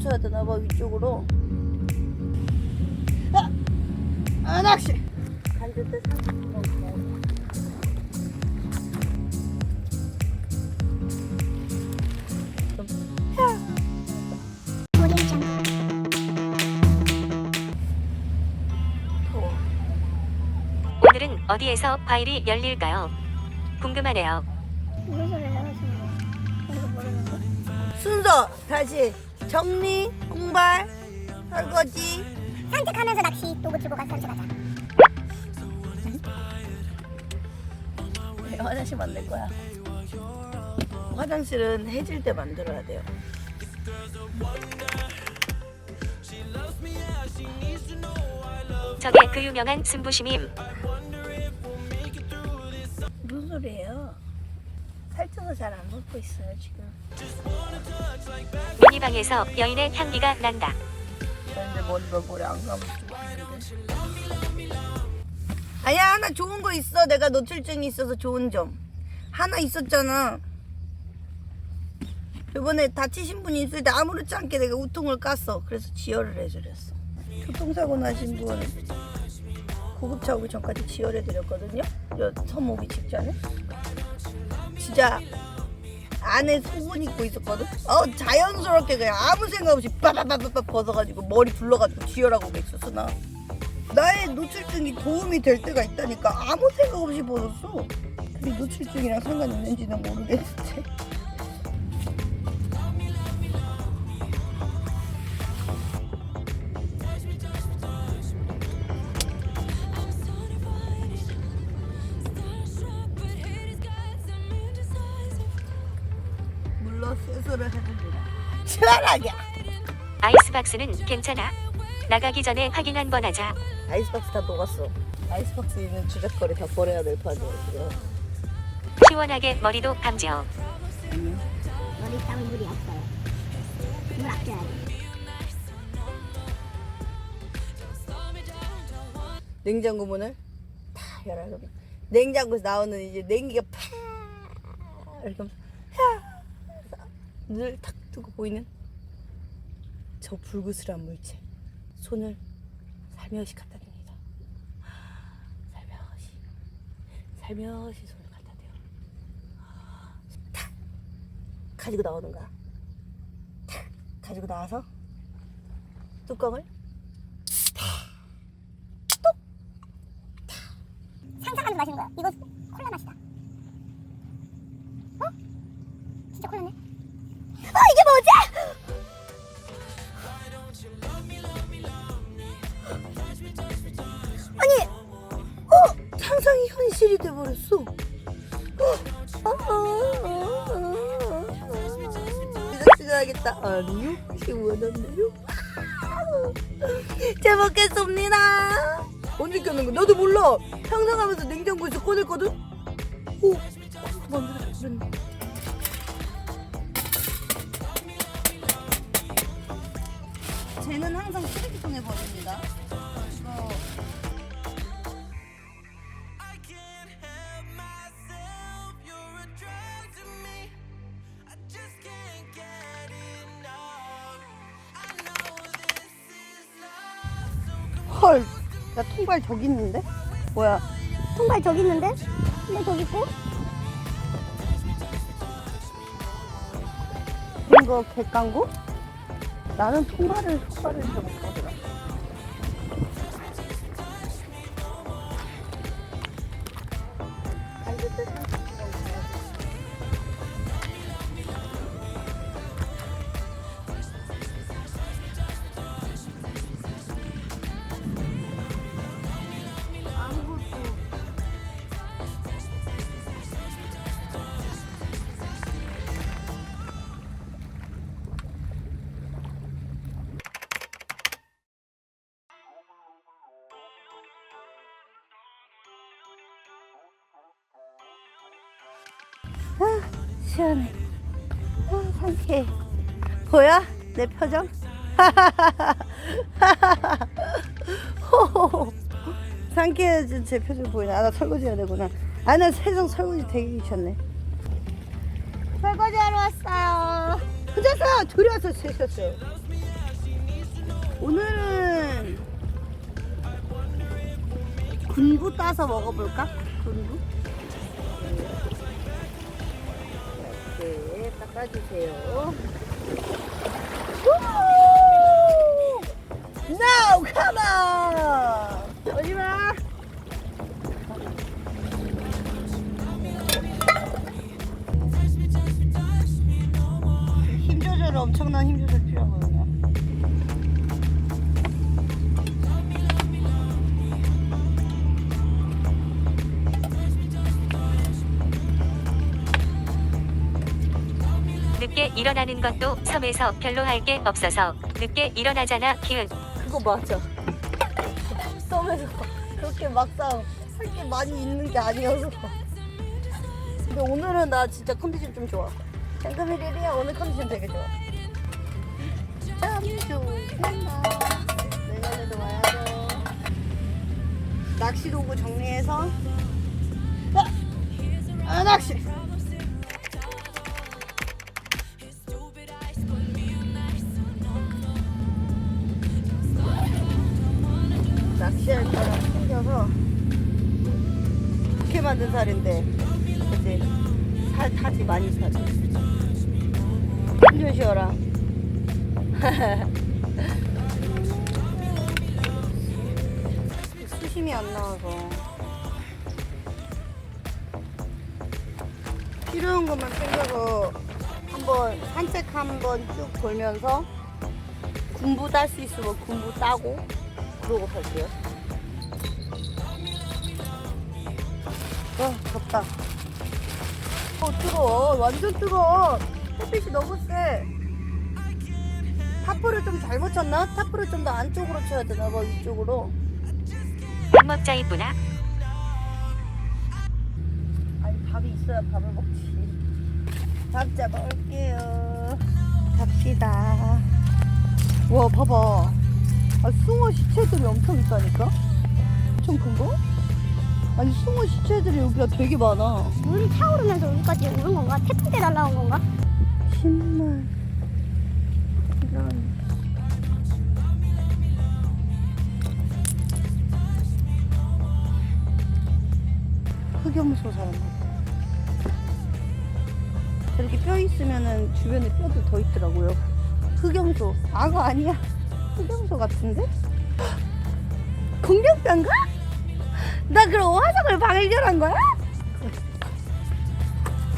쳐야 되나봐 위쪽으로 아! 아 낚시 간듯 오늘은 어디에서 과일이 열릴까요? 궁금하네요. 순서 다시 정리 공발 설거지 산책하면서 낚시 도구 들고 가서 산책하자. 네, 화장실 만들 거야 화장실은 해질 때 만들어야 돼요 저게 그 유명한 승부심임. 무슨 소리예요 살쪄서 잘안 먹고 있어요 지금. 미니방에서 여인의 향기가 난다. 근데 머리가 머리 안 감을 아니야 하나 좋은 거 있어. 내가 노출증이 있어서 좋은 점. 하나 있었잖아. 이번에 다치신 분이 있을 때 아무렇지 않게 내가 우통을 깠어. 그래서 지혈을 해드렸어. 교통사고 나신 분 구급차 오기 전까지 지혈해 드렸거든요. 여 섬 오기 직전에 진짜 안에 속옷 입고 있었거든? 어 자연스럽게 그냥 아무 생각 없이 빠바바바바 벗어가지고 머리 불러가지고 지혈하고 있었어 나. 나의 노출증이 도움이 될 때가 있다니까 아무 생각 없이 벗었어. 근데 노출증이랑 상관 있는지는 모르겠는데 아이스박스는 괜찮아. 나가기 전에 확인 한 번 하자. 아이스박스 다 녹았어 아이스박스에 있는 주작거리 다 버려야 될 판이야 지금 시원하게 머리도 감지어. 머리 감은 물이 없어요. 물 아껴야 돼. 냉장고 문을 다 열어 냉장고에서 나오는 이제 냉기가 파 이렇게 하면서 늘탁 뜨고 보이는 저 불그스란 물체 손을 살며시 갖다 댑니다. 살며시 살며시 손을 갖다 대요. 탁! 가지고 나오는 거야 탁! 가지고 나와서 뚜껑을 상상하면서 마시는 거야. 이거 돼버렸어. 찍어야겠다. 아니요, 시원한데요. 잘 먹겠습니다. 언제 껴는 거? 나도 몰라. 상상하면서 냉장고에서 꺼냈거든. 오, 만들어. 쟤는 항상 쓰레기통에 버립니다. 헐, 나 통발 저기 있는데? 뭐야? 통발 저기 있는데? 근데 저기 있고? 이거 객강구? 나는 통발을 통발을 좀 먹거든. 시원해. 아, 상쾌해. 보여? 내 표정? 상쾌해진 제 표정 보이나? 아, 나 설거지 해야 되구나. 아, 나 세상 설거지 되게 귀찮네. 설거지 하러 왔어요. 혼자서 둘이 와서 쉬셨어요. 오늘은 군부 따서 먹어볼까? 군부? 이렇게 닦아주세요. 일어나는 것도 섬에서 별로 할 게 없어서 늦게 일어나잖아 키읔 그거 맞아. 섬에서 그렇게 막상 할 게 많이 있는 게 아니어서. 근데 오늘은 나 진짜 컨디션 좀 좋아. 장금일이야 오늘 컨디션 되게 좋아. 참 좋구나. 내년에도 와야죠. 낚시 도구 정리해서. 아, 아 낚시. 낚시할 거랑 챙겨서 이렇게 만든 살인데 그치 살 타지 많이 타지 힘좀 쉬어라. 수심이 안 나와서. 필요한 것만 챙겨서 한번 산책 한번 쭉 돌면서 군부 딸 수 있으면 군부 따고 그러고 갈게요. 어, 덥다. 어, 뜨거워. 완전 뜨거워. 햇빛이 너무 세. 타프를 좀 잘못 쳤나? 타프를 좀 더 안쪽으로 쳐야 되나 봐, 이쪽으로. 밥 먹자 이쁘나 아니, 밥이 있어야 밥을 먹지. 밥 잡아올게요. 갑시다. 와, 봐봐. 아, 숭어 시체들이 엄청 있다니까? 엄청 큰 거? 아니, 숭어 시체들이 여기가 되게 많아. 물이 차오르면서 여기까지 오는 건가? 태풍 때 날라온 건가? 신발 이런 흑염소 사람 저렇게 뼈 있으면은 주변에 뼈도 더 있더라고요 흑염소 악어 아니야 흑염소 같은데 공룡뼈인가? 나 그럼 화석을 발견한 거야?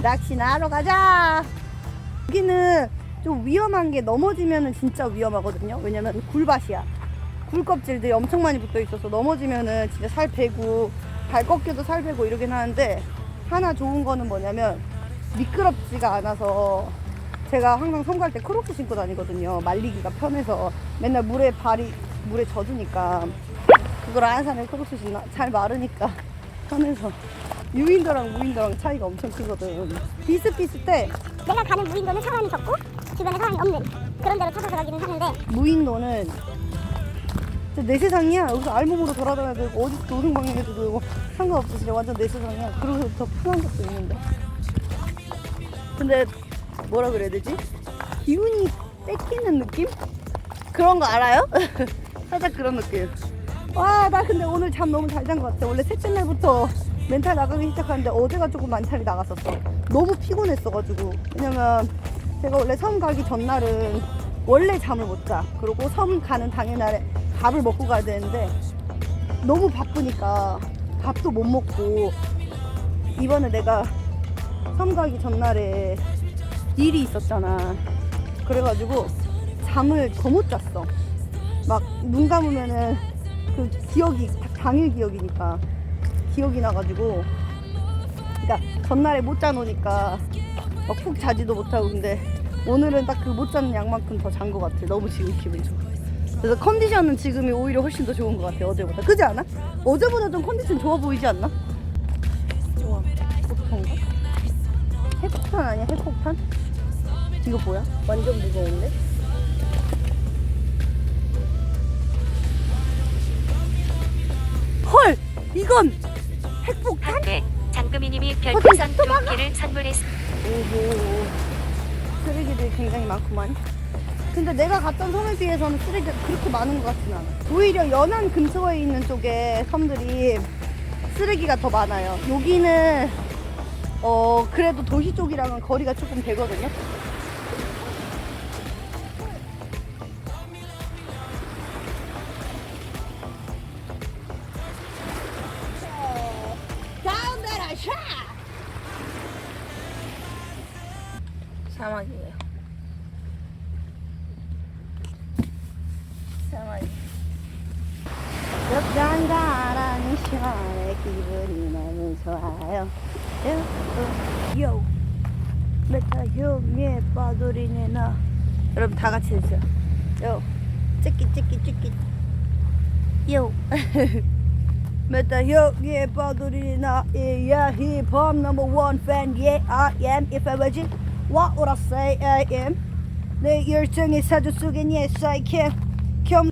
낚시나 하러 가자 여기는 좀 위험한 게 넘어지면은 진짜 위험하거든요. 왜냐면 굴밭이야. 굴껍질들이 엄청 많이 붙어 있어서 넘어지면은 진짜 살 베고 발 꺾여도 살 베고 이러긴 하는데 하나 좋은 거는 뭐냐면 미끄럽지가 않아서 제가 항상 섬갈때 크록스 신고 다니거든요. 말리기가 편해서 맨날 물에 발이 물에 젖으니까 그걸 안 사는 크록스 신나 잘 마르니까 편해서 유인도랑 무인도랑 차이가 엄청 크거든. 비슷비슷해. 내가 가는 무인도는 사람이 적고 주변에 사람이 없는 그런 데로 찾아서 가기는 하는데 무인도는 진짜 내 세상이야. 여기서 알몸으로 돌아다녀야 되고 어디 노는 방향에도 되고 상관없어. 진짜 완전 내 세상이야. 그리고 더 편한 것도 있는데. 근데 뭐라 그래야 되지? 기운이 뺏기는 느낌? 그런 거 알아요? 살짝 그런 느낌. 와, 나 근데 오늘 잠 너무 잘 잔 것 같아. 원래 셋째 날부터 멘탈 나가기 시작하는데 어제가 조금 멘탈이 나갔었어. 너무 피곤했어가지고. 왜냐면 제가 원래 섬 가기 전날은 원래 잠을 못 자. 그리고 섬 가는 당일날에 밥을 먹고 가야 되는데 너무 바쁘니까 밥도 못 먹고 이번에 내가 섬 가기 전날에 일이 있었잖아. 그래가지고 잠을 더 못 잤어. 막 눈 감으면은 그 기억이 당일 기억이니까 기억이 나가지고 그러니까 전날에 못 자놓으니까 막 푹 자지도 못하고 근데 오늘은 딱 그 못 자는 양만큼 더 잔 것 같아. 너무 지금 기분이 좋아. 그래서 컨디션은 지금이 오히려 훨씬 더 좋은 것 같아 어제보다. 그지 않아? 어제보다 좀 컨디션 좋아 보이지 않나? 핵폭탄 아니야? 핵폭탄? 이거 뭐야? 완전 무거운데? 헐! 이건 핵폭탄? 한때 장금이님이 별풍선 두 개를 선물했 오호 쓰레기들이 굉장히 많구만 근데 내가 갔던 섬에 비해서는 쓰레기가 그렇게 많은 것 같진 않아. 오히려 연안 근처에 있는 쪽에 섬들이 쓰레기가 더 많아요. 여기는 어 그래도 도시 쪽이랑은 거리가 조금 되거든요. 사막이에요. 사막이. 역장가라는 시간에 기분이 너무 좋아요. 요, 메타 형의 빠돌이네 나. 여러분 다 같이 해주세요. 요, 찍기 찍기 찍기. 요. 메타 형의 빠돌이네 나. Yeah, hip hop number one fan. Yeah, I am. If I was you, what would I say I am? 내 열정의 사조 속엔 yes I can. 겸